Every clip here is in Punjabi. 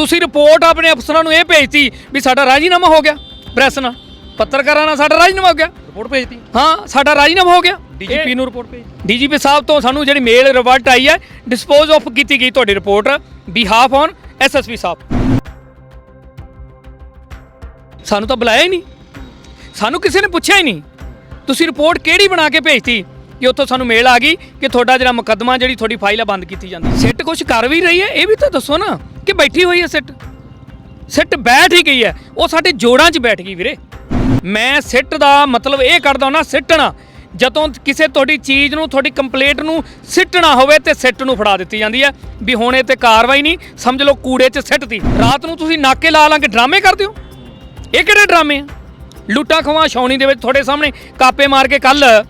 ਤੁਸੀਂ ਰਿਪੋਰਟ ਆਪਣੇ ਅਫਸਰਾਂ ਨੂੰ ਇਹ ਭੇਜਤੀ ਵੀ ਸਾਡਾ ਰਾਜੀਨਾਮਾ ਹੋ ਗਿਆ ਪ੍ਰੈਸ ਨਾਲ। ਪੱਤਰਕਾਰਾਂ ਨਾਲ ਸਾਡਾ ਰਾਜੀਨਾਮਾ ਹੋ ਗਿਆ। ਰਿਪੋਰਟ ਭੇਜਤੀ? ਹਾਂ ਸਾਡਾ ਰਾਜੀਨਾਮਾ ਹੋ ਗਿਆ। ਡੀਜੀਪੀ ਨੂੰ ਰਿਪੋਰਟ ਭੇਜ ਡੀਜੀਪੀ ਸਾਹਿਬ ਤੋਂ ਸਾਨੂੰ ਜਿਹੜੀ ਮੇਲ ਰਿਵਰਟ ਆਈ ਹੈ ਡਿਸਪੋਜ਼ ਆਫ ਕੀਤੀ ਗਈ ਤੁਹਾਡੀ ਰਿਪੋਰਟ ਬਿਹਾਫ ਔਨ ਐਸਐਸਪੀ ਸਾਹਿਬ। ਸਾਨੂੰ ਤਾਂ ਬੁਲਾਇਆ ਹੀ ਨਹੀਂ। ਸਾਨੂੰ ਕਿਸੇ ਨੇ ਪੁੱਛਿਆ ਹੀ ਨਹੀਂ। ਤੁਸੀਂ ਰਿਪੋਰਟ ਕਿਹੜੀ ਬਣਾ ਕੇ ਭੇਜਤੀ ਕਿ ਉੱਥੋਂ ਸਾਨੂੰ ਮੇਲ ਆ ਗਈ ਕਿ ਤੁਹਾਡਾ ਜਿਹੜਾ ਮੁਕੱਦਮਾ ਜਿਹੜੀ ਤੁਹਾਡੀ ਫਾਈਲ ਆ ਬੰਦ ਕੀਤੀ ਜਾਂਦੀ। ਸਿੱਟ ਕੁਝ ਕਰ ਵੀ ਰਹੀ ਹੈ ਇਹ ਵੀ ਤਾਂ ਦੱਸੋ ਨਾ। ਕਿ ਬੈਠੀ ਹੋਈ ਹੈ ਸਿੱਟ? ਸਿੱਟ ਬੈਠ ਹੀ ਗਈ ਹੈ। ਉਹ ਸਾਡੇ ਜੋੜਾਂ 'ਚ ਬੈਠ ਗਈ ਵੀਰੇ। ਮੈਂ ਸਿੱਟ ਦਾ ਮਤਲਬ ਇਹ ਕਰਦਾ ਨਾ ਸਿੱਟਣਾ। ਜਦੋਂ ਕਿਸੇ ਤੁਹਾਡੀ ਚੀਜ਼ ਨੂੰ, ਤੁਹਾਡੀ ਕੰਪਲੇਂਟ ਨੂੰ ਸਿੱਟਣਾ ਹੋਵੇ ਤੇ ਸਿੱਟ ਨੂੰ ਫੜਾ ਦਿੱਤੀ ਜਾਂਦੀ ਹੈ। ਵੀ ਹੁਣ ਇਹ ਤੇ ਕਾਰਵਾਈ ਨਹੀਂ, ਸਮਝ ਲਓ ਕੂੜੇ 'ਚ ਸਿੱਟਤੀ। ਰਾਤ ਨੂੰ ਤੁਸੀਂ ਨਾਕੇ ਲਾ ਲਾ ਡਰਾਮੇ ਕਰਦੇ ਹੋ? ਇਹ ਕਿਹੜੇ ਡਰਾਮੇ ਆ? ਲੁੱਟਾਂ ਖਵਾ ਛਾਉਣੀ ਦੇ ਵਿੱਚ ਤੁਹਾਡੇ ਸਾਹਮਣੇ ਕਾਪੇ ਮਾਰ ਕੇ ਕੱਲ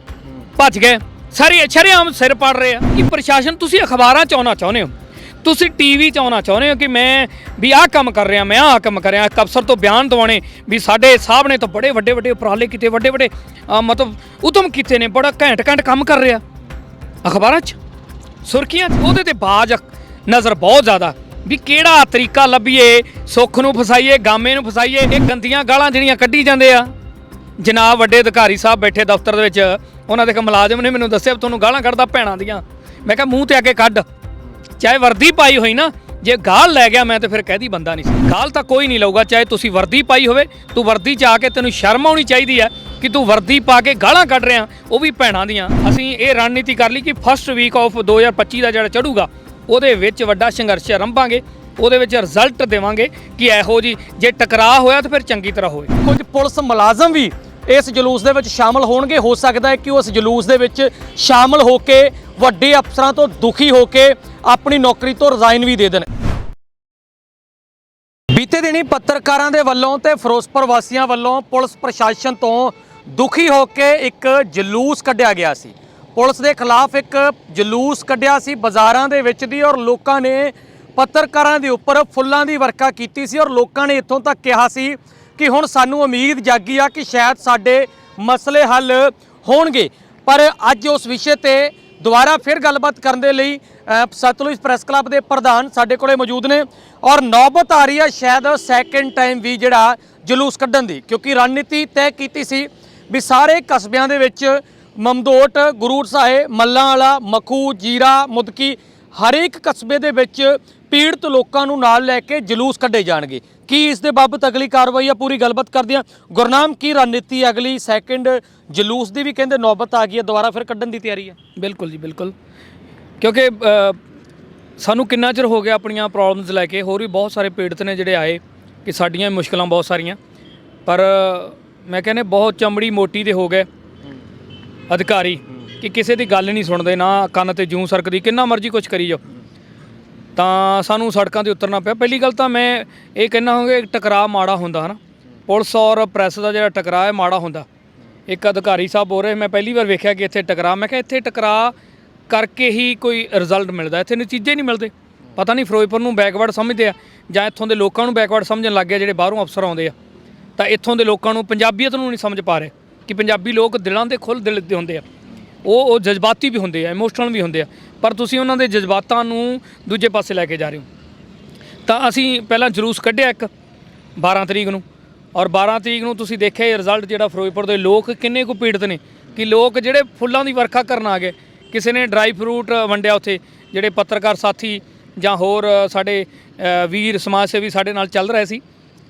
ਭੱਜ ਗਏ। ਸਾਰੇ ਸ਼ਰੇਆਮ ਸਿਰ ਪੜ ਰਹੇ ਆ। ਕਿ ਪ੍ਰਸ਼ਾਸਨ ਤੁਸੀਂ ਅਖਬਾਰਾਂ ਚ ਆਉਣਾ ਚਾਹੁੰਦੇ ਹੋ? ਤੁਸੀਂ ਟੀਵੀ ਚ ਆਉਣਾ ਚਾਹੁੰਦੇ ਹੋ ਕਿ ਮੈਂ ਵੀ ਆਹ ਕੰਮ ਕਰ ਰਿਹਾ, ਮੈਂ ਆਹ ਕੰਮ ਕਰ ਰਿਹਾ, ਇੱਕ ਅਫਸਰ ਤੋਂ ਬਿਆਨ ਦਵਾਉਣੇ, ਵੀ ਸਾਡੇ ਸਾਹਿਬ ਨੇ ਤਾਂ ਬੜੇ ਵੱਡੇ ਵੱਡੇ ਉਪਰਾਲੇ ਕੀਤੇ, ਵੱਡੇ ਵੱਡੇ ਮਤਲਬ ਉਦਮ ਕੀਤੇ ਨੇ, ਬੜਾ ਘੈਂਟ ਘੈਂਟ ਕੰਮ ਕਰ ਰਿਹਾ। ਅਖਬਾਰਾਂ 'ਚ? ਸੁਰਖੀਆਂ 'ਚ? ਉਹਦੇ ਤੇ ਬਾਜ ਨਜ਼ਰ ਬਹੁਤ ਜ਼ਿਆਦਾ। ਵੀ ਕਿਹੜਾ ਤਰੀਕਾ ਲੱਭੀਏ, ਸੁੱਖ ਨੂੰ ਫਸਾਈਏ, ਗਾਮੇ ਨੂੰ ਫਸਾਈਏ, ਇਹ ਗੰਦੀਆਂ ਗਾਲਾਂ ਜਿਹੜੀਆਂ ਕੱਢੀ ਜਾਂਦੇ ਆ। ਜਨਾਬ ਵੱਡੇ ਅਧਿਕਾਰੀ ਸਾਹਿਬ ਬੈਠੇ ਦਫ਼ਤਰ ਦੇ ਵਿੱਚ, ਉਹਨਾਂ ਦੇ ਇੱਕ ਮੁਲਾਜ਼ਮ ਨੇ ਮੈਨੂੰ ਦੱਸਿਆ ਵੀ ਤੁਹਾਨੂੰ ਗਾਲਾਂ ਕੱਢਦਾ ਭੈਣਾਂ ਦੀਆਂ। ਮੈਂ ਕਿਹਾ ਮੂੰਹ ਤੇ ਅੱਗੇ ਕੱਢ। ਚਾਹੇ ਵਰਦੀ ਪਾਈ ਹੋਈ ਨਾ, ਜੇ ਗਾਲ ਲੈ ਗਿਆ ਮੈਂ ਤੇ ਫਿਰ ਕਹਿਦੀ ਬੰਦਾ ਨਹੀਂ ਸੀ। ਗਾਲ ਤਾਂ ਕੋਈ ਨਹੀਂ ਲਊਗਾ, ਚਾਹੇ ਤੁਸੀਂ ਵਰਦੀ ਪਾਈ ਹੋਵੇ, ਤੂੰ ਵਰਦੀ 'ਚ ਆ ਕੇ ਤੈਨੂੰ ਸ਼ਰਮ ਆਉਣੀ ਚਾਹੀਦੀ ਹੈ ਕਿ ਤੂੰ ਵਰਦੀ ਪਾ ਕੇ ਗਾਲਾਂ ਕੱਢ ਰਿਹਾ, ਉਹ ਵੀ ਭੈਣਾਂ ਦੀਆਂ। ਅਸੀਂ ਇਹ ਰਣਨੀਤੀ ਕਰ ਲਈ ਕਿ ਫਸਟ ਵੀਕ ਆਫ 2025 ਦਾ ਜਿਹੜਾ ਚੜੂਗਾ, ਉਹਦੇ ਵਿੱਚ ਵੱਡਾ ਸੰਘਰਸ਼ ਆਰੰਭਾਂਗੇ, ਉਹਦੇ ਵਿੱਚ ਰਿਜ਼ਲਟ ਦੇਵਾਂਗੇ ਕਿ ਇਹੋ ਜੀ ਜੇ ਟਕਰਾਅ ਹੋਇਆ ਤਾਂ ਫਿਰ ਚੰਗੀ ਤਰ੍ਹਾਂ ਹੋਵੇ। ਕੁਝ ਪੁਲਿਸ ਮੁਲਾਜ਼ਮ ਵੀ ਇਸ ਜਲੂਸ ਦੇ ਵਿੱਚ ਸ਼ਾਮਲ ਹੋਣਗੇ। ਹੋ ਸਕਦਾ ਹੈ ਕਿ ਉਹ ਇਸ ਜਲੂਸ ਦੇ ਵਿੱਚ ਸ਼ਾਮਲ ਹੋ ਕੇ ਵੱਡੇ ਅਫਸਰਾਂ ਤੋਂ ਦੁਖੀ ਹੋ ਕੇ ਆਪਣੀ ਨੌਕਰੀ ਤੋਂ ਰਿਜ਼ਾਈਨ ਵੀ ਦੇ ਦੇਣ। ਬੀਤੇ ਦਿਨੀ ਪੱਤਰਕਾਰਾਂ ਦੇ ਵੱਲੋਂ ਤੇ ਫਿਰੋਜ਼ਪੁਰ ਵਾਸੀਆਂ ਵੱਲੋਂ ਪੁਲਿਸ ਪ੍ਰਸ਼ਾਸਨ ਤੋਂ ਦੁਖੀ ਹੋ ਕੇ ਇੱਕ ਜਲੂਸ ਕੱਢਿਆ ਗਿਆ ਸੀ। ਪੁਲਿਸ ਦੇ ਖਿਲਾਫ ਇੱਕ ਜਲੂਸ ਕੱਢਿਆ ਸੀ ਬਾਜ਼ਾਰਾਂ ਦੇ ਵਿੱਚ ਦੀ ਔਰ ਲੋਕਾਂ ਨੇ ਪੱਤਰਕਾਰਾਂ ਦੇ ਉੱਪਰ ਫੁੱਲਾਂ ਦੀ ਵਰਖਾ ਕੀਤੀ ਸੀ ਔਰ ਲੋਕਾਂ ਨੇ ਇੱਥੋਂ ਤੱਕ ਕਿਹਾ ਸੀ ਕਿ ਹੁਣ ਸਾਨੂੰ ਉਮੀਦ ਜਾਗੀ ਆ ਕਿ ਸ਼ਾਇਦ ਸਾਡੇ ਮਸਲੇ ਹੱਲ ਹੋਣਗੇ। ਪਰ ਅੱਜ ਉਸ ਵਿਸ਼ੇ ਤੇ ਦੁਬਾਰਾ ਫਿਰ ਗੱਲਬਾਤ ਕਰਨ ਦੇ ਲਈ ਸਤਲੁਜ ਪ੍ਰੈਸ ਕਲੱਬ ਦੇ ਪ੍ਰਧਾਨ ਸਾਡੇ ਕੋਲੇ ਮੌਜੂਦ ਨੇ ਔਰ ਨੌਬਤ ਆ ਰਹੀ ਆ ਸ਼ਾਇਦ ਸੈਕੰਡ ਟਾਈਮ ਵੀ ਜਿਹੜਾ ਜਲੂਸ ਕੱਢਣ ਦੀ, ਕਿਉਂਕਿ ਰਣਨੀਤੀ ਤੈਅ ਕੀਤੀ ਸੀ ਵੀ ਸਾਰੇ ਕਸਬਿਆਂ ਦੇ ਵਿੱਚ ਮਮਦੋਟ, ਗੁਰੂਰ ਸਾਹਿਬ, ਮੱਲਾਂ ਵਾਲਾ, ਮਖੂ, ਜੀਰਾ, ਮੁਦਕੀ ਹਰੇਕ ਕਸਬੇ ਦੇ ਵਿੱਚ ਪੀੜਤ ਲੋਕਾਂ ਨੂੰ ਨਾਲ ਲੈ ਕੇ ਜਲੂਸ ਕੱਢੇ ਜਾਣਗੇ। ਕੀ ਇਸ ਦੇ ਬਾਬਤ ਅਗਲੀ ਕਾਰਵਾਈ ਆ? ਪੂਰੀ ਗੱਲਬਾਤ ਕਰਦੇ ਆ ਗੁਰਨਾਮ ਕੀ ਰਣਨੀਤੀ ਅਗਲੀ? ਸੈਕੰਡ ਜਲੂਸ ਦੀ ਵੀ ਕਹਿੰਦੇ ਨੌਬਤ ਆ ਗਈ ਹੈ। ਦੁਬਾਰਾ ਫਿਰ ਕੱਢਣ ਦੀ ਤਿਆਰੀ ਹੈ। ਬਿਲਕੁਲ ਜੀ ਬਿਲਕੁਲ। ਕਿਉਂਕਿ ਸਾਨੂੰ ਕਿੰਨਾ ਚਿਰ ਹੋ ਗਿਆ ਆਪਣੀਆਂ ਪ੍ਰੋਬਲਮਸ ਲੈ ਕੇ? ਹੋਰ ਵੀ ਬਹੁਤ ਸਾਰੇ ਪੀੜਤ ਨੇ ਜਿਹੜੇ ਆਏ ਕਿ ਸਾਡੀਆਂ ਮੁਸ਼ਕਲਾਂ ਬਹੁਤ ਸਾਰੀਆਂ। ਪਰ ਮੈਂ ਕਹਿੰਦੇ ਬਹੁਤ ਚਮੜੀ ਮੋਟੀ ਦੇ ਹੋ ਗਏ ਅਧਿਕਾਰੀ ਕਿ ਕਿਸੇ ਦੀ ਗੱਲ ਨਹੀਂ ਸੁਣਦੇ ਨਾ ਕੰਨ ਤੇ ਜੂੰ ਸਰਕਦੀ। ਕਿੰਨਾ ਮਰਜ਼ੀ ਕੁਝ ਕਰੀ ਜਾਓ। ਤਾਂ ਸਾਨੂੰ ਸੜਕਾਂ ਤੇ ਉਤਰਨਾ ਪਿਆ। ਪਹਿਲੀ ਗੱਲ ਤਾਂ ਮੈਂ ਇਹ ਕਹਿਣਾ ਹੋਊਗਾ, ਇੱਕ ਟਕਰਾਅ ਮਾੜਾ ਹੁੰਦਾ ਹਨਾ। ਪੁਲਿਸ ਔਰ ਪ੍ਰੈਸ ਦਾ ਜਿਹੜਾ ਟਕਰਾਅ ਹੈ, ਮਾੜਾ ਹੁੰਦਾ। ਇੱਕ ਅਧਿਕਾਰੀ ਸਾਹਿਬ ਬੋਲ ਰਹੇ, ਮੈਂ ਪਹਿਲੀ ਵਾਰ ਵੇਖਿਆ ਕਿ ਇੱਥੇ ਟਕਰਾਅ, ਮੈਂ ਕਿਹਾ ਇੱਥੇ ਟਕਰਾਅ ਕਰਕੇ ਹੀ ਕੋਈ ਰਿਜ਼ਲਟ ਮਿਲਦਾ। ਇੱਥੇ ਨਤੀਜੇ ਨਹੀਂ ਮਿਲਦੇ। ਪਤਾ ਨਹੀਂ ਫਿਰੋਜ਼ਪੁਰ ਨੂੰ ਬੈਕਵਰਡ ਸਮਝਦੇ ਆ, ਜਾਂ ਇੱਥੋਂ ਦੇ ਲੋਕਾਂ ਨੂੰ ਬੈਕਵਰਡ ਸਮਝਣ ਲੱਗ ਗਿਆ, ਜਿਹੜੇ ਬਾਹਰੋਂ ਅਫਸਰ ਆਉਂਦੇ ਆ। ਤਾਂ ਇੱਥੋਂ ਦੇ ਲੋਕਾਂ ਨੂੰ ਪੰਜਾਬੀਅਤ ਨੂੰ ਨਹੀਂ ਸਮਝ ਪਾ ਰਹੇ, ਕਿ ਪੰਜਾਬੀ ਲੋਕ ਦਿਲਾਂ ਦੇ ਖੁੱਲ੍ਹ ਦਿਲ ਦੇ ਹੁੰਦੇ ਆ। ਉਹ ਉਹ ਜਜ਼ਬਾਤੀ ਵੀ ਹੁੰਦੇ ਆ ਇਮੋਸ਼ਨਲ ਵੀ ਹੁੰਦੇ ਆ, ਪਰ ਤੁਸੀਂ ਉਹਨਾਂ ਦੇ ਜਜ਼ਬਾਤਾਂ ਨੂੰ ਦੂਜੇ ਪਾਸੇ ਲੈ ਕੇ ਜਾ ਰਹੇ ਹੋ। ਤਾਂ ਅਸੀਂ ਪਹਿਲਾਂ ਜਲੂਸ ਕੱਢਿਆ ਇੱਕ 12 ਤਰੀਕ ਨੂੰ, ਔਰ 12 ਤਰੀਕ ਨੂੰ ਤੁਸੀਂ ਦੇਖਿਆ ਇਹ ਰਿਜ਼ਲਟ ਜਿਹੜਾ ਫਿਰੋਜ਼ਪੁਰ ਦੇ ਲੋਕ ਕਿੰਨੇ ਕੁ ਪੀੜਤ ਨੇ, ਕਿ ਲੋਕ ਜਿਹੜੇ ਫੁੱਲਾਂ ਦੀ ਵਰਖਾ ਕਰਨ ਆ ਗਏ, ਕਿਸੇ ਨੇ ਡਰਾਈ ਫਰੂਟ ਵੰਡਿਆ ਉੱਥੇ, ਜਿਹੜੇ ਪੱਤਰਕਾਰ ਸਾਥੀ ਜਾਂ ਹੋਰ ਸਾਡੇ ਵੀਰ ਸਮਾਜ ਸੇਵੀ ਸਾਡੇ ਨਾਲ ਚੱਲ ਰਹੇ ਸੀ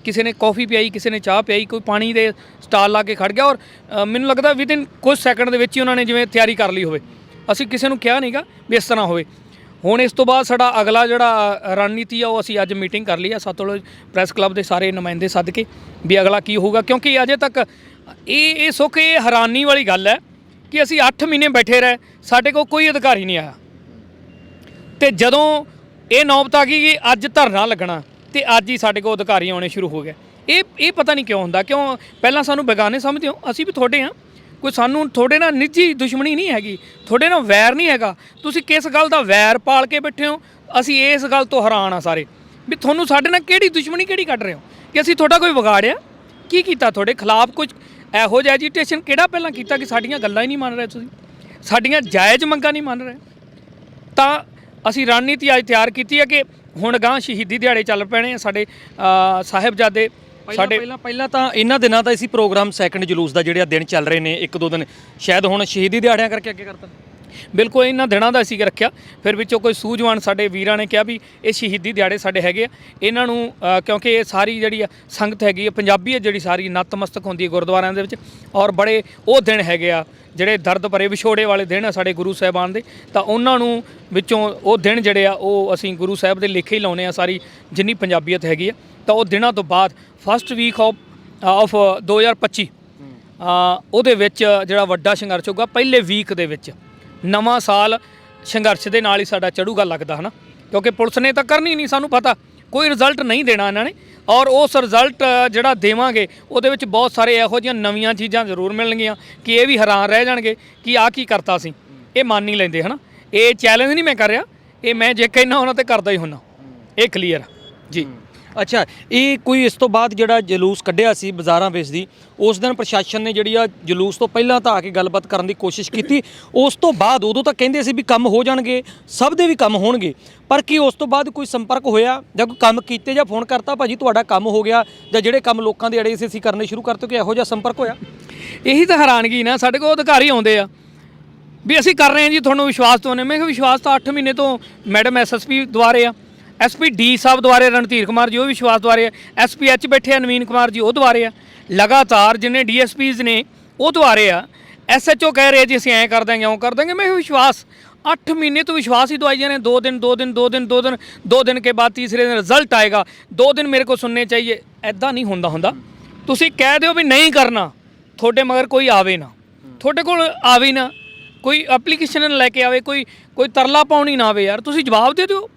ਕਿਸੇ ਨੇ ਕੌਫੀ ਪਿਆਈ, ਕਿਸੇ ਨੇ ਚਾਹ ਪਿਆਈ, ਕੋਈ ਪਾਣੀ ਦੇ ਸਟਾਲ ਲਾ ਕੇ ਖੜ ਗਿਆ ਔਰ ਮੈਨੂੰ ਲੱਗਦਾ ਵਿਦਿਨ ਕੁਝ ਸੈਕਿੰਡ ਦੇ ਵਿੱਚ ਹੀ ਉਹਨਾਂ ਨੇ ਜਿਵੇਂ ਤਿਆਰੀ ਕਰ ਲਈ ਹੋਵੇ। ਅਸੀਂ ਕਿਸੇ ਨੂੰ ਕਿਹਾ ਨਹੀਂਗਾ ਵੀ ਇਸ ਤਰ੍ਹਾਂ ਹੋਵੇ। ਹੁਣ ਇਸ ਤੋਂ ਬਾਅਦ ਸਾਡਾ ਅਗਲਾ ਜਿਹੜਾ ਰਣਨੀਤੀ ਆ ਉਹ ਅਸੀਂ ਅੱਜ ਮੀਟਿੰਗ ਕਰ ਲਈ ਆ ਸਤਲੁਜ ਪ੍ਰੈਸ ਕਲੱਬ ਦੇ ਸਾਰੇ ਨੁਮਾਇੰਦੇ ਸੱਦ ਕੇ ਵੀ ਅਗਲਾ ਕੀ ਹੋਊਗਾ, ਕਿਉਂਕਿ ਅਜੇ ਤੱਕ ਇਹ ਇਹ ਸੁੱਖ, ਇਹ ਹੈਰਾਨੀ ਵਾਲੀ ਗੱਲ ਹੈ ਕਿ ਅਸੀਂ 8 ਮਹੀਨੇ ਬੈਠੇ ਰਹੇ, ਸਾਡੇ ਕੋਲ ਕੋਈ ਅਧਿਕਾਰੀ ਨਹੀਂ ਆਇਆ। ਤੇ ਜਦੋਂ ਇਹ ਨੌਬਤ ਆ ਗਈ ਕਿ ਅੱਜ ਧਰਨਾ ਲੱਗਣਾ ਤੇ ਅੱਜ ਹੀ ਸਾਡੇ ਕੋਲ ਅਧਿਕਾਰੀ ਆਉਣੇ ਸ਼ੁਰੂ ਹੋ ਗਏ। ਇਹ ਇਹ ਪਤਾ ਨਹੀਂ ਕਿਉਂ ਹੁੰਦਾ? ਕਿਉਂ ਪਹਿਲਾਂ ਸਾਨੂੰ ਬੇਗਾਨੇ ਸਮਝਦੇ ਹੋ? ਅਸੀਂ ਵੀ ਤੁਹਾਡੇ ਹਾਂ। ਕੋਈ ਸਾਨੂੰ ਤੁਹਾਡੇ ਨਾਲ ਨਿੱਜੀ ਦੁਸ਼ਮਣੀ ਨਹੀਂ ਹੈਗੀ। ਤੁਹਾਡੇ ਨਾਲ ਵੈਰ ਨਹੀਂ ਹੈਗਾ। ਤੁਸੀਂ ਕਿਸ ਗੱਲ ਦਾ ਵੈਰ ਪਾਲ ਕੇ ਬੈਠੇ ਹੋ? ਅਸੀਂ ਇਸ ਗੱਲ ਤੋਂ ਹੈਰਾਨ ਆ ਸਾਰੇ। ਵੀ ਤੁਹਾਨੂੰ ਸਾਡੇ ਨਾਲ ਕਿਹੜੀ ਦੁਸ਼ਮਣੀ ਕਿਹੜੀ ਕੱਢ ਰਹੇ ਹੋ? ਕਿ ਅਸੀਂ ਤੁਹਾਡਾ ਕੋਈ ਵਿਗਾੜਿਆ? ਕੀ ਕੀਤਾ ਤੁਹਾਡੇ ਖਿਲਾਫ ਕੁਝ ਇਹੋ ਜਿਹਾ ਐਜੀਟੇਸ਼ਨ ਕਿਹੜਾ ਪਹਿਲਾਂ ਕੀਤਾ ਕਿ ਸਾਡੀਆਂ ਗੱਲਾਂ ਹੀ ਨਹੀਂ ਮੰਨ ਰਹੇ ਤੁਸੀਂ? ਸਾਡੀਆਂ ਜਾਇਜ਼ ਮੰਗਾਂ ਨਹੀਂ ਮੰਨ ਰਹੇ? ਤਾਂ ਅਸੀਂ ਰਣਨੀਤੀ ਅੱਜ ਤਿਆਰ ਕੀਤੀ ਹੈ ਕਿ ਹੁਣ ਗਾਂ ਸ਼ਹੀਦੀ ਦਿਹਾੜੇ ਚੱਲ ਪੈਣੇ ਆ ਸਾਡੇ ਸਾਹਿਬਜ਼ਾਦੇ ਸਾਡੇ ਪਹਿਲਾਂ ਪਹਿਲਾਂ ਤਾਂ ਇਹਨਾਂ ਦਿਨਾਂ ਦਾ ਇਸੀ ਪ੍ਰੋਗਰਾਮ ਸੈਕੰਡ ਜਲੂਸ ਦਾ ਜਿਹੜੇ ਆ ਦਿਨ ਚੱਲ ਰਹੇ ਨੇ ਇੱਕ ਦੋ ਦਿਨ। ਸ਼ਾਇਦ ਹੁਣ ਸ਼ਹੀਦੀ ਦਿਹਾੜਿਆਂ ਕਰਕੇ ਅੱਗੇ ਕਰਤਾ। ਬਿਲਕੁਲ ਇਹਨਾਂ ਦਿਨਾਂ ਦਾ ਅਸੀਂ ਰੱਖਿਆ ਫਿਰ ਵਿੱਚੋਂ ਕੋਈ ਸੂਝਵਾਨ ਸਾਡੇ ਵੀਰਾਂ ਨੇ ਕਿਹਾ ਵੀ ਇਹ ਸ਼ਹੀਦੀ ਦਿਹਾੜੇ ਸਾਡੇ ਹੈਗੇ ਆ। ਇਹਨਾਂ ਨੂੰ ਕਿਉਂਕਿ ਇਹ ਸਾਰੀ ਜਿਹੜੀ ਆ ਸੰਗਤ ਹੈਗੀ ਆ ਪੰਜਾਬੀ ਹੈ ਜਿਹੜੀ ਸਾਰੀ ਨਤਮਸਤਕ ਹੁੰਦੀ ਹੈ ਗੁਰਦੁਆਰਿਆਂ ਦੇ ਵਿੱਚ ਔਰ ਬੜੇ ਉਹ ਦਿਨ ਹੈਗੇ ਆ ਜਿਹੜੇ ਦਰਦ ਭਰੇ ਵਿਛੋੜੇ ਵਾਲੇ ਦਿਨ ਆ ਸਾਡੇ ਗੁਰੂ ਸਾਹਿਬਾਨ ਦੇ। ਤਾਂ ਉਹਨਾਂ ਨੂੰ ਵਿੱਚੋਂ ਉਹ ਦਿਨ ਜਿਹੜੇ ਆ ਉਹ ਅਸੀਂ ਗੁਰੂ ਸਾਹਿਬ ਦੇ ਲੇਖੇ ਹੀ ਲਾਉਨੇ ਆ ਸਾਰੀ ਜਿੰਨੀ ਪੰਜਾਬੀਅਤ ਹੈਗੀ ਆ। ਤਾਂ ਉਹ ਦਿਨਾਂ ਤੋਂ ਬਾਅਦ ਫਸਟ ਵੀਕ ਆਫ ਆਫ 2025 ਅ, ਉਹਦੇ ਵਿੱਚ ਜਿਹੜਾ ਵੱਡਾ ਸੰਘਰਸ਼ ਹੋਊਗਾ ਪਹਿਲੇ ਵੀਕ ਦੇ ਵਿੱਚ। ਨਵਾਂ ਸਾਲ ਸੰਘਰਸ਼ ਦੇ ਨਾਲ ਹੀ ਸਾਡਾ ਚੜੂਗਾ ਲੱਗਦਾ, ਹਨਾ? ਕਿਉਂਕਿ ਪੁਲਿਸ ਨੇ ਤਾਂ ਕਰਨੀ ਨਹੀਂ, ਸਾਨੂੰ ਪਤਾ। ਕੋਈ ਰਿਜ਼ਲਟ ਨਹੀਂ ਦੇਣਾ ਇਹਨਾਂ ਨੇ। ਔਰ ਉਸ ਰਿਜ਼ਲਟ ਜਿਹੜਾ ਦੇਵਾਂਗੇ, ਉਹਦੇ ਵਿੱਚ ਬਹੁਤ ਸਾਰੇ ਇਹੋ ਜਿਹੀਆਂ ਨਵੀਆਂ ਚੀਜ਼ਾਂ ਜ਼ਰੂਰ ਮਿਲਣਗੀਆਂ ਕਿ ਇਹ ਵੀ ਹੈਰਾਨ ਰਹਿ ਜਾਣਗੇ ਕਿ ਆਹ ਕੀ ਕਰਤਾ ਸੀ ਇਹ ਮੰਨ ਨਹੀਂ ਲੈਂਦੇ, ਹਨਾ? ਇਹ ਚੈਲੰਜ ਨਹੀਂ ਮੈਂ ਕਰ ਰਿਹਾ। ਇਹ ਮੈਂ ਜੇ ਕਹਿਣਾ ਉਹਨਾਂ ਤੇ ਕਰਦਾ ਹੀ ਹੁੰਨਾ। ਇਹ ਕਲੀਅਰ ਜੀ। ਅੱਛਾ, ਇਹ ਕੋਈ ਇਸ ਤੋਂ ਬਾਅਦ ਜਿਹੜਾ ਜਲੂਸ ਕੱਢਿਆ ਸੀ ਬਾਜ਼ਾਰਾਂ ਵਿੱਚ ਦੀ, ਉਸ ਦਿਨ ਪ੍ਰਸ਼ਾਸਨ ਨੇ ਜਿਹੜੀ ਆ ਜਲੂਸ ਤੋਂ ਪਹਿਲਾਂ ਤਾਂ ਆ ਕੇ ਗੱਲਬਾਤ ਕਰਨ ਦੀ ਕੋਸ਼ਿਸ਼ ਕੀਤੀ। ਉਸ ਤੋਂ ਬਾਅਦ ਉਦੋਂ ਤਾਂ ਕਹਿੰਦੇ ਸੀ ਵੀ ਕੰਮ ਹੋ ਜਾਣਗੇ, ਸਭ ਦੇ ਵੀ ਕੰਮ ਹੋਣਗੇ। ਪਰ ਕੀ ਉਸ ਤੋਂ ਬਾਅਦ ਕੋਈ ਸੰਪਰਕ ਹੋਇਆ? ਜਾਂ ਕੋਈ ਕੰਮ ਕੀਤੇ ਜਾਂ ਫੋਨ ਕਰਤਾ, ਭਾਜੀ ਤੁਹਾਡਾ ਕੰਮ ਹੋ ਗਿਆ, ਜਾਂ ਜਿਹੜੇ ਕੰਮ ਲੋਕਾਂ ਦੇ ਅੜੇ ਸੀ, ਅਸੀਂ ਕਰਨੇ ਸ਼ੁਰੂ ਕਰਤੇ ਕਿ ਇਹੋ ਜਿਹਾ ਸੰਪਰਕ ਹੋਇਆ? ਇਹੀ ਤਾਂ ਹੈਰਾਨਗੀ ਨਾ, ਸਾਡੇ ਕੋਲ ਅਧਿਕਾਰੀ ਆਉਂਦੇ ਆ। ਵੀ ਅਸੀਂ ਕਰ ਰਹੇ ਹਾਂ ਜੀ, ਤੁਹਾਨੂੰ ਵਿਸ਼ਵਾਸ ਤੋਂ ਨੇ ਮੈਂ ਕਿਹਾ, ਵਿਸ਼ਵਾਸ ਤਾਂ 8 ਮਹੀਨੇ ਤੋਂ ਮੈਡਮ ਐਸਐਸਪੀ ਦੁਆਰੇ ਆ। ਐਸਪੀ ਡੀ ਸਾਹਿਬ ਦੁਆਰੇ, ਰਣਧੀਰ ਕੁਮਾਰ ਜੀ, ਉਹ ਵੀ ਵਿਸ਼ਵਾਸ ਦੁਆਰੇ ਆ। ਐਸਪੀ ਐਚ ਬੈਠੇ ਆ, ਨਵੀਨ ਕੁਮਾਰ ਜੀ, ਉਹ ਦੁਆਰੇ ਆ। ਲਗਾਤਾਰ ਜਿੰਨੇ ਡੀਐਸਪੀਜ਼ ਨੇ, ਉਹ ਦੁਆਰੇ ਆ। ਐਸਐਚਓ ਕਹਿ ਰਹੇ ਜੀ, ਅਸੀਂ ਐਂ ਕਰ ਦਾਂਗੇ ਉਹ ਕਰ ਦਾਂਗੇ ਮੈਂ ਵਿਸ਼ਵਾਸ 8 ਮਹੀਨੇ ਤੋਂ ਵਿਸ਼ਵਾਸ ਹੀ ਦਵਾਈ ਜਾਂਦੇ 2 ਦਿਨ 2 ਦਿਨ 2 ਦਿਨ 2 ਦਿਨ 2 ਦਿਨ ਕੇ ਬਾਅਦ ਤੀਸਰੇ ਦਿਨ ਰਿਜ਼ਲਟ ਆਏਗਾ। 2 ਦਿਨ ਮੇਰੇ ਕੋ ਸੁਣਨੇ ਚਾਹੀਏ। ਐਦਾਂ ਨਹੀਂ ਹੁੰਦਾ ਹੁੰਦਾ। ਤੁਸੀਂ ਕਹਿ ਦਿਓ ਵੀ ਨਹੀਂ ਕਰਨਾ। ਤੁਹਾਡੇ ਮਗਰ ਕੋਈ ਆਵੇ ਨਾ। ਤੁਹਾਡੇ ਕੋਲ ਆਵੇ ਨਾ। ਕੋਈ ਐਪਲੀਕੇਸ਼ਨ ਲੈ ਕੇ ਆਵੇ, ਕੋਈ ਕੋਈ ਤਰਲਾ ਪਾਉਣੀ ਨਾ ਆਵੇ ਯਾਰ। ਤੁਸੀਂ ਜਵਾਬ ਦੇ ਦਿਓ।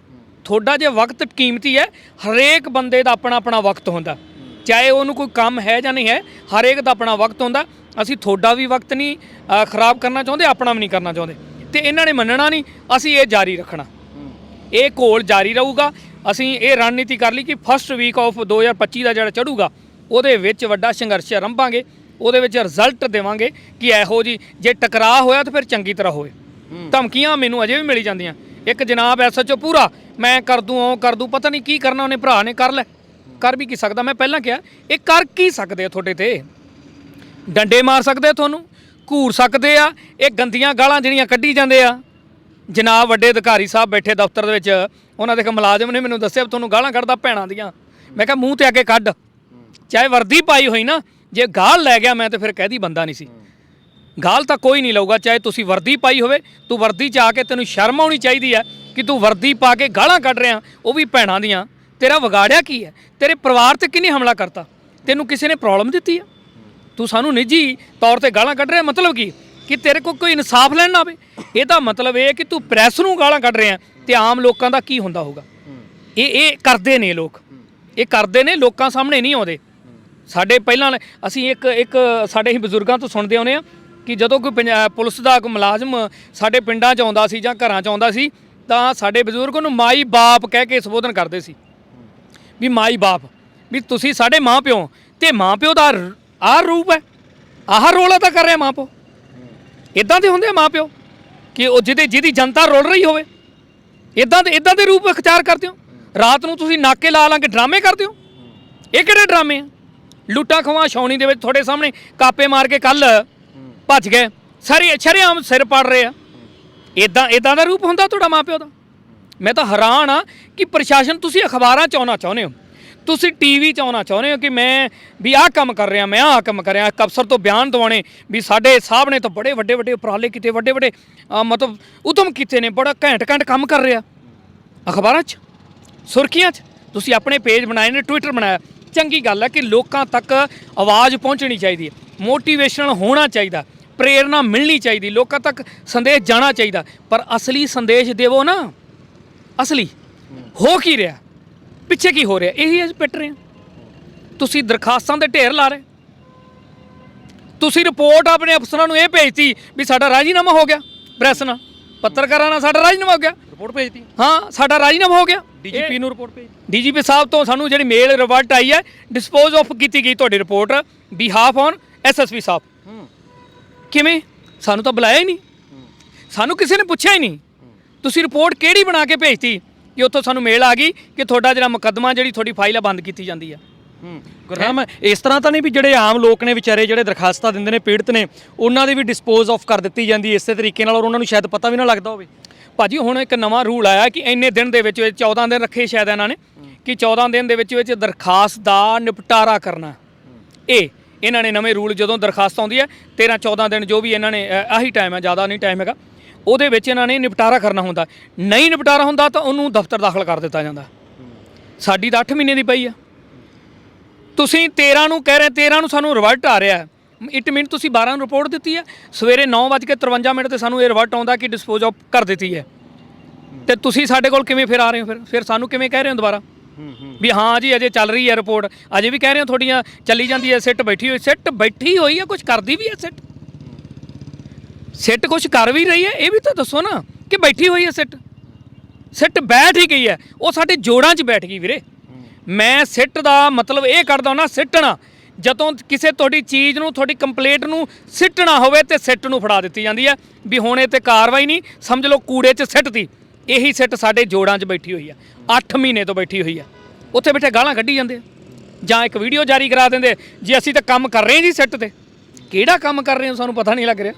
ਤੁਹਾਡਾ ਜੇ ਵਕਤ ਕੀਮਤੀ ਹੈ ਹਰੇਕ ਬੰਦੇ ਦਾ ਆਪਣਾ ਆਪਣਾ ਵਕਤ ਹੁੰਦਾ। ਚਾਹੇ ਉਹਨੂੰ ਕੋਈ ਕੰਮ ਹੈ ਜਾਂ ਨਹੀਂ ਹੈ ਹਰੇਕ ਦਾ ਆਪਣਾ ਵਕਤ ਹੁੰਦਾ। ਅਸੀਂ ਤੁਹਾਡਾ ਵੀ ਵਕਤ ਨਹੀਂ ਖਰਾਬ ਕਰਨਾ ਚਾਹੁੰਦੇ ਆਪਣਾ ਵੀ ਨਹੀਂ ਕਰਨਾ ਚਾਹੁੰਦੇ। ਤੇ ਇਹਨਾਂ ਨੇ ਮੰਨਣਾ ਨਹੀਂ ਅਸੀਂ ਇਹ ਜਾਰੀ ਰੱਖਣਾ। ਇਹ ਘੋਲ ਜਾਰੀ ਰਹੂਗਾ। ਅਸੀਂ ਇਹ ਰਣਨੀਤੀ ਕਰ ਲਈ ਕਿ ਫਸਟ ਵੀਕ ਆਫ 2025 ਦਾ ਜਿਹੜਾ ਚੜੂਗਾ ਉਹਦੇ ਵਿੱਚ ਵੱਡਾ ਸੰਘਰਸ਼ ਆਰੰਭਾਂਗੇ ਉਹਦੇ ਵਿੱਚ ਰਿਜ਼ਲਟ ਦੇਵਾਂਗੇ ਕਿ ਇਹੋ ਜੀ ਜੇ ਟਕਰਾਅ ਹੋਇਆ ਤਾਂ ਫਿਰ ਚੰਗੀ ਤਰ੍ਹਾਂ ਹੋਵੇ ਧਮਕੀਆਂ ਮੈਨੂੰ ਅਜੇ ਵੀ ਮਿਲੀ ਜਾਂਦੀਆਂ। ਇੱਕ ਜਨਾਬ ਐਸਐਚਓ ਪੂਰਾ, ਮੈਂ ਕਰ ਦੂੰ, ਉਹ ਕਰ ਦੂੰ, ਪਤਾ ਨਹੀਂ ਕੀ ਕਰਨਾ ਉਹਨੇ, ਭਰਾ ਨੇ ਕਰ ਲੈ। ਕਰ ਵੀ ਕੀ ਸਕਦਾ? ਮੈਂ ਪਹਿਲਾਂ ਕਿਹਾ, ਇਹ ਕਰ ਕੀ ਸਕਦੇ ਆ ਤੁਹਾਡੇ ਤੇ? ਡੰਡੇ ਮਾਰ ਸਕਦੇ ਆ ਤੁਹਾਨੂੰ? ਘੂਰ ਸਕਦੇ ਆ? ਇਹ ਗੰਦੀਆਂ ਗਾਲਾਂ ਜਿਹੜੀਆਂ ਕੱਢੀ ਜਾਂਦੇ ਆ। ਜਨਾਬ ਵੱਡੇ ਅਧਿਕਾਰੀ ਸਾਹਿਬ ਬੈਠੇ ਦਫ਼ਤਰ ਦੇ ਵਿੱਚ, ਉਹਨਾਂ ਦੇ ਇੱਕ ਮੁਲਾਜ਼ਮ ਨੇ ਮੈਨੂੰ ਦੱਸਿਆ ਵੀ ਤੁਹਾਨੂੰ ਗਾਲਾਂ ਕੱਢਦਾ ਭੈਣਾਂ ਦੀਆਂ। ਮੈਂ ਕਿਹਾ, ਮੂੰਹ ਤੇ ਅੱਗੇ ਕੱਢ। ਚਾਹੇ ਵਰਦੀ ਪਾਈ ਹੋਈ ਨਾ, ਜੇ ਗਾਲ ਲੈ ਗਿਆ ਮੈਂ ਤੇ ਫਿਰ ਕਹਿਦੀ ਬੰਦਾ ਨਹੀਂ ਸੀ। ਗਾਲ ਤਾਂ ਕੋਈ ਨਹੀਂ ਲਊਗਾ, ਚਾਹੇ ਤੁਸੀਂ ਵਰਦੀ ਪਾਈ ਹੋਵੇ, ਤੂੰ ਵਰਦੀ 'ਚ ਆ ਕੇ ਤੈਨੂੰ ਸ਼ਰਮ ਆਉਣੀ ਚਾਹੀਦੀ ਹੈ ਕਿ ਤੂੰ ਵਰਦੀ ਪਾ ਕੇ ਗਾਲਾਂ ਕੱਢ ਰਿਹਾ, ਉਹ ਵੀ ਭੈਣਾਂ ਦੀਆਂ। ਤੇਰਾ ਵਿਗਾੜਿਆ ਕੀ ਹੈ? ਤੇਰੇ ਪਰਿਵਾਰ ਤੇ ਕਿਹਨੇ ਹਮਲਾ ਕਰਤਾ? ਤੈਨੂੰ ਕਿਸੇ ਨੇ ਪ੍ਰੋਬਲਮ ਦਿੱਤੀ ਆ ਤੂੰ ਸਾਨੂੰ ਨਿੱਜੀ ਤੌਰ ਤੇ ਗਾਲਾਂ ਕੱਢ ਰਿਹਾ, ਮਤਲਬ ਕੀ? ਕਿ ਤੇਰੇ ਕੋਲ ਕੋਈ ਇਨਸਾਫ ਲੈਣ ਨਾ ਆਵੇ? ਇਹਦਾ ਮਤਲਬ ਇਹ ਕਿ ਤੂੰ ਪ੍ਰੈਸ ਨੂੰ ਗਾਲਾਂ ਕੱਢ ਰਿਹਾ ਤੇ ਆਮ ਲੋਕਾਂ ਦਾ ਕੀ ਹੁੰਦਾ ਹੋਊਗਾ? ਇਹ ਇਹ ਕਰਦੇ ਨੇ ਲੋਕ। ਇਹ ਕਰਦੇ ਨੇ, ਲੋਕਾਂ ਸਾਹਮਣੇ ਨਹੀਂ ਆਉਂਦੇ। ਸਾਡੇ ਪਹਿਲਾਂ ਅਸੀਂ ਇੱਕ ਇੱਕ ਸਾਡੇ ਹੀ ਬਜ਼ੁਰਗਾਂ ਤੋਂ ਸੁਣਦੇ ਆਉਂਦੇ ਆ ਕਿ ਜਦੋਂ ਕੋਈ ਪੰਜਾ- ਪੁਲਿਸ ਦਾ ਕੋਈ ਮੁਲਾਜ਼ਮ ਸਾਡੇ ਪਿੰਡਾਂ 'ਚ ਆਉਂਦਾ ਸੀ ਜਾਂ ਘਰਾਂ 'ਚ ਆਉਂਦਾ ਸੀ, ਤਾਂ ਸਾਡੇ ਬਜ਼ੁਰਗ ਉਹਨੂੰ ਮਾਈ ਬਾਪ ਕਹਿ ਕੇ ਸੰਬੋਧਨ ਕਰਦੇ ਸੀ। ਵੀ ਮਾਈ ਬਾਪ, ਵੀ ਤੁਸੀਂ ਸਾਡੇ ਮਾਂ ਪਿਓ, ਤੇ ਮਾਂ ਪਿਓ ਦਾ ਰ- ਆਹ ਰੂਪ ਹੈ, ਆਹ ਰੋਲ ਅਦਾ ਕਰ ਰਿਹਾ ਮਾਂ ਪਿਓ। ਇਦਾਂ ਦੇ ਹੁੰਦੇ ਆ ਮਾਂ ਪਿਓ, ਕਿ ਉਹ ਜਿਹਦੇ ਜਿਹਦੀ ਜਨਤਾ ਰੋਲ ਰਹੀ ਹੋਵੇ। ਇਦਾਂ ਦੇ ਇਦਾਂ ਦੇ ਰੂਪ ਅਖਤਿਆਰ ਕਰਦੇ ਹੋ। ਰਾਤ ਨੂੰ ਤੁਸੀਂ ਨਾਕੇ ਲਾ ਲਾ ਕੇ ਡਰਾਮੇ ਕਰਦੇ ਹੋ। ਇਹ ਕਿਹੜੇ ਡਰਾਮੇ ਆ? ਲੁੱਟਾਂ ਖਵਾ ਛਾਉਣੀ ਦੇ ਵਿੱਚ ਤੁਹਾਡੇ ਸਾਹਮਣੇ ਕਾਪੇ ਮਾਰ ਕੇ ਕੱਲ ਭੱਜ ਗਏ। ਸਾਰੇ ਸ਼ਰੇਆਮ ਸਿਰ ਪੜ ਰਹੇ ਆ। ਇਦਾਂ ਇਦਾਂ ਦਾ ਰੂਪ ਹੁੰਦਾ ਤੁਹਾਡਾ ਮਾਪਿਓ ਦਾ? ਮੈਂ ਤਾਂ ਹੈਰਾਨ ਆ ਕਿ ਪ੍ਰਸ਼ਾਸਨ ਤੁਸੀਂ ਅਖਬਾਰਾਂ ਚ ਆਉਣਾ ਚਾਹੁੰਦੇ ਹੋ। ਤੁਸੀਂ ਟੀਵੀ ਚ ਆਉਣਾ ਚਾਹੁੰਦੇ ਹੋ ਕਿ ਮੈਂ ਵੀ ਆਹ ਕੰਮ ਕਰ ਰਿਹਾ, ਮੈਂ ਆਹ ਕੰਮ ਕਰ ਰਿਹਾ, ਇੱਕ ਅਫਸਰ ਤੋਂ ਬਿਆਨ ਦਵਾਉਣੇ ਵੀ ਸਾਡੇ ਸਾਹਿਬ ਨੇ ਤਾਂ ਬੜੇ ਵੱਡੇ ਵੱਡੇ ਉਪਰਾਲੇ ਕੀਤੇ, ਵੱਡੇ ਵੱਡੇ ਮਤਲਬ ਉਦਮ ਕੀਤੇ ਨੇ, ਬੜਾ ਘੈਂਟ ਘੈਂਟ ਕੰਮ ਕਰ ਰਿਹਾ। ਅਖਬਾਰਾਂ 'ਚ? ਸੁਰਖੀਆਂ 'ਚ? ਤੁਸੀਂ ਆਪਣੇ ਪੇਜ ਬਣਾਏ ਨੇ ਟਵਿੱਟਰ ਬਣਾਇਆ। ਚੰਗੀ ਗੱਲ ਹੈ ਕਿ ਲੋਕਾਂ ਤੱਕ ਆਵਾਜ਼ ਪਹੁੰਚਣੀ ਚਾਹੀਦੀ ਹੈ। ਮੋਟੀਵੇਸ਼ਨਲ ਹੋਣਾ ਚਾਹੀਦਾ ਪ੍ਰੇਰਣਾ ਮਿਲਣੀ ਚਾਹੀਦੀ ਲੋਕਾਂ ਤੱਕ ਸੰਦੇਸ਼ ਜਾਣਾ ਚਾਹੀਦਾ। ਪਰ ਅਸਲੀ ਸੰਦੇਸ਼ ਦੇਵੋ ਨਾ। ਅਸਲੀ। ਹੋ ਕੀ ਰਿਹਾ? ਪਿੱਛੇ ਕੀ ਹੋ ਰਿਹਾ? ਇਹੀ ਅਸੀਂ ਪਿੱਟ ਰਹੇ ਹਾਂ। ਤੁਸੀਂ ਦਰਖਾਸਤਾਂ ਦੇ ਢੇਰ ਲਾ ਰਹੇ। ਤੁਸੀਂ ਰਿਪੋਰਟ ਆਪਣੇ ਅਫਸਰਾਂ ਨੂੰ ਇਹ ਭੇਜਤੀ ਵੀ ਸਾਡਾ ਰਾਜੀਨਾਮਾ ਹੋ ਗਿਆ। ਪ੍ਰੈਸ ਨਾਲ। ਪੱਤਰਕਾਰਾਂ ਨਾਲ ਸਾਡਾ ਰਾਜੀਨਾਮਾ ਹੋ ਗਿਆ। ਰਿਪੋਰਟ ਭੇਜਤੀ। ਹਾਂ ਸਾਡਾ ਰਾਜੀਨਾਮਾ ਹੋ ਗਿਆ। ਡੀਜੀਪੀ ਨੂੰ ਰਿਪੋਰਟ ਭੇਜ। ਡੀਜੀਪੀ ਸਾਹਿਬ ਤੋਂ ਸਾਨੂੰ ਜਿਹੜੀ ਮੇਲ ਰਿਵਰਟ ਆਈ ਹੈ ਡਿਸਪੋਜ਼ ਆਫ ਕੀਤੀ ਗਈ ਤੁਹਾਡੀ ਰਿਪੋਰਟ ਬਿਹਾਫ ਔਨ ਐਸਐਸਪੀ ਸਾਹਿਬ। ਕਿਵੇਂ? ਸਾਨੂੰ ਤਾਂ ਬੁਲਾਇਆ ਹੀ ਨਹੀਂ। ਸਾਨੂੰ ਕਿਸੇ ਨੇ ਪੁੱਛਿਆ ਹੀ ਨਹੀਂ। ਤੁਸੀਂ ਰਿਪੋਰਟ ਕਿਹੜੀ ਬਣਾ ਕੇ ਭੇਜਤੀ ਕਿ ਉੱਥੋਂ ਸਾਨੂੰ ਮੇਲ ਆ ਗਈ ਕਿ ਤੁਹਾਡਾ ਜਿਹੜਾ ਮੁਕੱਦਮਾ ਜਿਹੜੀ ਤੁਹਾਡੀ ਫਾਈਲ ਆ ਬੰਦ ਕੀਤੀ ਜਾਂਦੀ ਆ? ਹੂੰ ਗੁਰਨਾਮ ਇਸ ਤਰ੍ਹਾਂ ਤਾਂ ਨਹੀਂ ਵੀ ਜਿਹੜੇ ਆਮ ਲੋਕ ਨੇ ਵਿਚਾਰੇ ਜਿਹੜੇ ਦਰਖਾਸਤਾਂ ਦਿੰਦੇ ਨੇ ਪੀੜਤ ਨੇ ਉਹਨਾਂ ਦੀ ਵੀ ਡਿਸਪੋਜ਼ ਆਫ ਕਰ ਦਿੱਤੀ ਜਾਂਦੀ ਇਸੇ ਤਰੀਕੇ ਨਾਲ ਔਰ ਉਹਨਾਂ ਨੂੰ ਸ਼ਾਇਦ ਪਤਾ ਵੀ ਨਾ ਲੱਗਦਾ ਹੋਵੇ। ਭਾਜੀ ਹੁਣ ਇੱਕ ਨਵਾਂ ਰੂਲ ਆਇਆ ਕਿ ਇੰਨੇ ਦਿਨ ਦੇ ਵਿੱਚ ਵਿੱਚ 14 ਦਿਨ ਰੱਖੇ ਸ਼ਾਇਦ ਇਹਨਾਂ ਨੇ ਕਿ 14 ਦਿਨ ਦੇ ਵਿੱਚ ਵਿੱਚ ਦਰਖਾਸਤ ਦਾ ਨਿਪਟਾਰਾ ਕਰਨਾ। ਇਹ ਇਹਨਾਂ ਨੇ ਨਵੇਂ ਰੂਲ ਜਦੋਂ ਦਰਖਾਸਤ ਆਉਂਦੀ ਹੈ 13 14 ਦਿਨ ਜੋ ਵੀ ਇਹਨਾਂ ਨੇ ਆਹੀ ਟਾਈਮ ਹੈ ਜ਼ਿਆਦਾ ਨਹੀਂ ਟਾਈਮ ਹੈਗਾ। ਉਹਦੇ ਵਿੱਚ ਇਹਨਾਂ ਨੇ ਨਿਪਟਾਰਾ ਕਰਨਾ ਹੁੰਦਾ। ਨਹੀਂ ਨਿਪਟਾਰਾ ਹੁੰਦਾ ਤਾਂ ਉਹਨੂੰ ਦਫ਼ਤਰ ਦਾਖਲ ਕਰ ਦਿੱਤਾ ਜਾਂਦਾ। ਸਾਡੀ ਤਾਂ 8 ਮਹੀਨੇ ਦੀ ਪਈ ਆ ਤੁਸੀਂ 13 ਨੂੰ ਕਹਿ ਰਹੇ 13 ਨੂੰ ਸਾਨੂੰ ਰਿਵਰਟ ਆ ਰਿਹਾ ਇਟ ਮੀਨ ਤੁਸੀਂ 12 ਨੂੰ ਰਿਪੋਰਟ ਦਿੱਤੀ ਹੈ। ਸਵੇਰੇ 9:53 ਮਿੰਟ ਤੇ ਸਾਨੂੰ ਇਹ ਰਿਵਰਟ ਆਉਂਦਾ ਕਿ ਡਿਸਪੋਜ਼ ਆਫ ਕਰ ਦਿੱਤੀ ਹੈ। ਤੇ ਤੁਸੀਂ ਸਾਡੇ ਕੋਲ ਕਿਵੇਂ ਫਿਰ ਆ ਰਹੇ ਹੋ ਫਿਰ? ਫਿਰ ਸਾਨੂੰ ਕਿਵੇਂ ਕਹਿ ਰਹੇ ਹੋ ਦੁਬਾਰਾ? ਵੀ ਹਾਂ ਜੀ ਅਜੇ ਚੱਲ ਰਹੀ ਹੈ ਰਿਪੋਰਟ। ਅਜੇ ਵੀ ਕਹਿ ਰਹੇ ਹੋ ਤੁਹਾਡੀਆਂ ਚੱਲੀ ਜਾਂਦੀ ਹੈ ਸਿੱਟ ਬੈਠੀ ਹੋਈ ਸਿੱਟ ਬੈਠੀ ਹੋਈ ਹੈ ਕੁਝ ਕਰਦੀ ਵੀ ਹੈ ਸਿੱਟ। ਸਿੱਟ ਕੁਝ ਕਰ ਵੀ ਰਹੀ ਹੈ ਇਹ ਵੀ ਤਾਂ ਦੱਸੋ ਨਾ ਕਿ ਬੈਠੀ ਹੋਈ ਹੈ ਸਿੱਟ। ਸਿੱਟ ਬੈਠ ਹੀ ਗਈ ਹੈ। ਉਹ ਸਾਡੇ ਜੋੜਾਂ 'ਚ ਬੈਠ ਗਈ ਵੀਰੇ। ਮੈਂ ਸਿੱਟ ਦਾ ਮਤਲਬ ਇਹ ਕੱਢਦਾ ਨਾ ਸਿੱਟਣਾ। ਜਦੋਂ ਕਿਸੇ ਤੁਹਾਡੀ ਚੀਜ਼ ਨੂੰ, ਤੁਹਾਡੀ ਕੰਪਲੇਂਟ ਨੂੰ ਸਿੱਟਣਾ ਹੋਵੇ ਤੇ ਸਿੱਟ ਨੂੰ ਫੜਾ ਦਿੱਤੀ ਜਾਂਦੀ ਹੈ ਵੀ ਹੁਣ ਇਹ ਤੇ ਕਾਰਵਾਈ ਨਹੀਂ, ਸਮਝ ਲਓ ਕੂੜੇ 'ਚ ਸਿੱਟਤੀ। ਇਹੀ ਸਿੱਟ ਸਾਡੇ ਜੋੜਾਂ 'ਚ ਬੈਠੀ ਹੋਈ ਆ। 8 ਮਹੀਨੇ ਤੋਂ ਬੈਠੀ ਹੋਈ ਆ। ਉੱਥੇ ਬੈਠੇ ਗਾਲਾਂ ਕੱਢੀ ਜਾਂਦੇ ਜਾਂ ਇੱਕ ਵੀਡੀਓ ਜਾਰੀ ਕਰਾ ਦਿੰਦੇ ਜੀ ਅਸੀਂ ਤਾਂ ਕੰਮ ਕਰ ਰਹੇ ਹਾਂ ਜੀ ਸਿੱਟ ਤੇ। ਕਿਹੜਾ ਕੰਮ ਕਰ ਰਹੇ ਹੋ ਸਾਨੂੰ ਪਤਾ ਨਹੀਂ ਲੱਗ ਰਿਹਾ।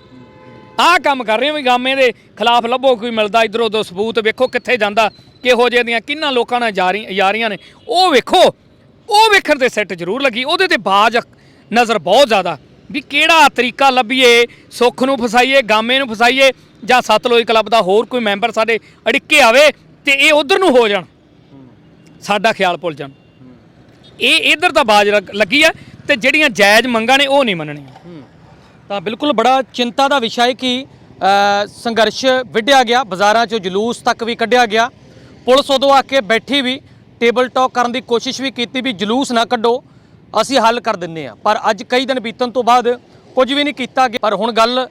ਆਹ ਕੰਮ ਕਰ ਰਹੇ ਹੋ ਵੀ ਗਾਮੇ ਦੇ ਖਿਲਾਫ ਲੱਭੋ, ਕੋਈ ਮਿਲਦਾ ਇਧਰ, ਉਧਰ ਸਬੂਤ ਵੇਖੋ ਕਿੱਥੇ ਜਾਂਦਾ। ਕਿਹੋ ਜਿਹੇ ਦੀਆਂ ਕਿੰਨਾ ਲੋਕਾਂ ਨਾਲ ਜਾਰੀ ਯਾਰੀਆਂ ਨੇ। ਉਹ ਵੇਖੋ। ਉਹ ਵੇਖਣ ਤੇ ਸੈੱਟ ਜ਼ਰੂਰ ਲੱਗੀ। ਉਹਦੇ ਤੇ ਬਾਜ ਨਜ਼ਰ ਬਹੁਤ ਜ਼ਿਆਦਾ। ਵੀ ਕਿਹੜਾ ਤਰੀਕਾ ਲੱਭੀਏ, ਸੁੱਖ ਨੂੰ ਫਸਾਈਏ, ਗਾਮੇ ਨੂੰ ਫਸਾਈਏ, ਜਾਂ ਸਤਲੋਈ ਕਲੱਬ ਦਾ ਹੋਰ ਕੋਈ ਮੈਂਬਰ ਸਾਡੇ ਅੜਿੱਕੇ ਆਵੇ ਤੇ ਇਹ ਉਧਰ ਨੂੰ ਹੋ ਜਾਣ। ਸਾਡਾ ਖਿਆਲ ਭੁੱਲ ਜਾਣ। ਇਹ ਇਧਰ ਤਾਂ ਬਾਜ ਲੱਗ- ਲੱਗੀ ਆ ਤੇ ਜਿਹੜੀਆਂ ਜਾਇਜ਼ ਮੰਗਾਂ ਨੇ ਉਹ ਨਹੀਂ ਮੰਨਣੀਆਂ। ਤਾਂ ਬਿਲਕੁਲ ਬੜਾ ਚਿੰਤਾ ਦਾ ਵਿਸ਼ਾ ਹੈ ਕਿ ਸੰਘਰਸ਼ ਵਿੱਢਿਆ ਗਿਆ, ਬਾਜ਼ਾਰਾਂ 'ਚੋਂ ਜਲੂਸ ਤੱਕ ਵੀ ਕੱਢਿਆ ਗਿਆ। ਪੁਲਿਸ ਉਦੋਂ ਆ ਕੇ ਬੈਠੀ ਵੀ ਟੇਬਲ ਟਾਕ ਕਰਨ ਦੀ ਕੋਸ਼ਿਸ਼ ਵੀ ਕੀਤੀ ਵੀ ਜਲੂਸ ਨਾ ਕੱਢੋ, ਅਸੀਂ ਹੱਲ ਕਰ ਦਿੰਨੇ ਆ। ਪਰ ਅੱਜ ਕਈ ਦਿਨ ਬੀਤਣ ਤੋਂ ਬਾਅਦ ਕੁਝ ਵੀ ਨਹੀਂ ਕੀਤਾ ਗਿਆ। ਪਰ ਹੁਣ ਗੱਲ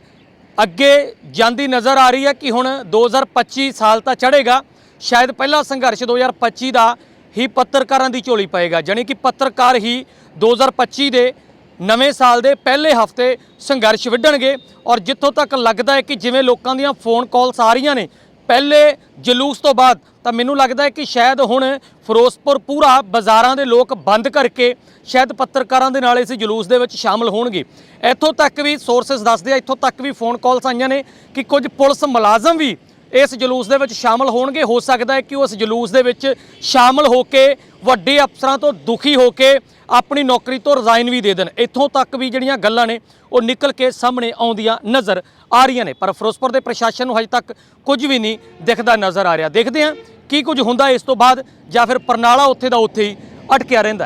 ਅੱਗੇ ਜਾਂਦੀ ਨਜ਼ਰ ਆ ਰਹੀ ਹੈ ਕਿ ਹੁਣ 2025 ਸਾਲ ਤਾਂ ਚੜ੍ਹੇਗਾ, ਸ਼ਾਇਦ ਪਹਿਲਾ ਸੰਘਰਸ਼ 2025 ਦਾ ਹੀ ਪੱਤਰਕਾਰਾਂ ਦੀ ਝੋਲੀ ਪਏਗਾ। ਜਾਣੀ ਕਿ ਪੱਤਰਕਾਰ ਹੀ 2025 ਦੇ ਨਵੇਂ ਸਾਲ ਦੇ ਪਹਿਲੇ ਹਫ਼ਤੇ ਸੰਘਰਸ਼ ਵਿੱਢਣਗੇ ਔਰ ਜਿੱਥੋਂ ਤੱਕ ਲੱਗਦਾ ਹੈ ਕਿ ਜਿਵੇਂ ਲੋਕਾਂ ਦੀਆਂ ਫੋਨ ਕਾਲਸ ਆ ਰਹੀਆਂ ਨੇ ਪਹਿਲੇ ਜਲੂਸ ਤੋਂ ਬਾਅਦ ਤਾਂ ਮੈਨੂੰ ਲੱਗਦਾ ਹੈ ਕਿ ਸ਼ਾਇਦ ਹੁਣ ਫਿਰੋਜ਼ਪੁਰ ਪੂਰਾ ਬਾਜ਼ਾਰਾਂ ਦੇ ਲੋਕ ਬੰਦ ਕਰਕੇ ਸ਼ਾਇਦ ਪੱਤਰਕਾਰਾਂ ਦੇ ਨਾਲ ਇਸ ਜਲੂਸ ਦੇ ਵਿੱਚ ਸ਼ਾਮਲ ਹੋਣਗੇ। ਇੱਥੋਂ ਤੱਕ ਵੀ ਸੋਰਸਸ ਦੱਸਦੇ ਆ, ਇੱਥੋਂ ਤੱਕ ਵੀ ਫੋਨ ਕਾਲਸ ਆਈਆਂ ਨੇ ਕਿ ਕੁਝ ਪੁਲਿਸ ਮੁਲਾਜ਼ਮ ਵੀ ਇਸ ਜਲੂਸ ਦੇ ਵਿੱਚ ਸ਼ਾਮਲ ਹੋਣਗੇ। ਹੋ ਸਕਦਾ ਹੈ ਕਿ ਉਹ ਇਸ ਜਲੂਸ ਦੇ ਵਿੱਚ ਸ਼ਾਮਲ ਹੋ ਕੇ ਵੱਡੇ ਅਫਸਰਾਂ ਤੋਂ ਦੁਖੀ ਹੋ ਕੇ ਆਪਣੀ ਨੌਕਰੀ ਤੋਂ ਰਿਜ਼ਾਈਨ ਵੀ ਦੇ ਦੇਣ। ਇੱਥੋਂ ਤੱਕ ਵੀ ਜਿਹੜੀਆਂ ਗੱਲਾਂ ਨੇ, ਉਹ ਨਿਕਲ ਕੇ ਸਾਹਮਣੇ ਆਉਂਦੀਆਂ ਨਜ਼ਰ ਆ ਰਹੀਆਂ ਨੇ। ਪਰ ਫਿਰੋਜ਼ਪੁਰ ਦੇ ਪ੍ਰਸ਼ਾਸਨ ਨੂੰ ਹਜੇ ਤੱਕ ਕੁਝ ਵੀ ਨਹੀਂ ਦਿਖਦਾ ਨਜ਼ਰ ਆ ਰਿਹਾ। ਦੇਖਦੇ ਹਾਂ ਕੀ ਕੁਝ ਹੁੰਦਾ ਇਸ ਤੋਂ ਬਾਅਦ ਜਾਂ ਫਿਰ ਪਰਨਾਲਾ ਉੱਥੇ ਦਾ ਉੱਥੇ ਹੀ ਅਟਕਿਆ ਰਹਿੰਦਾ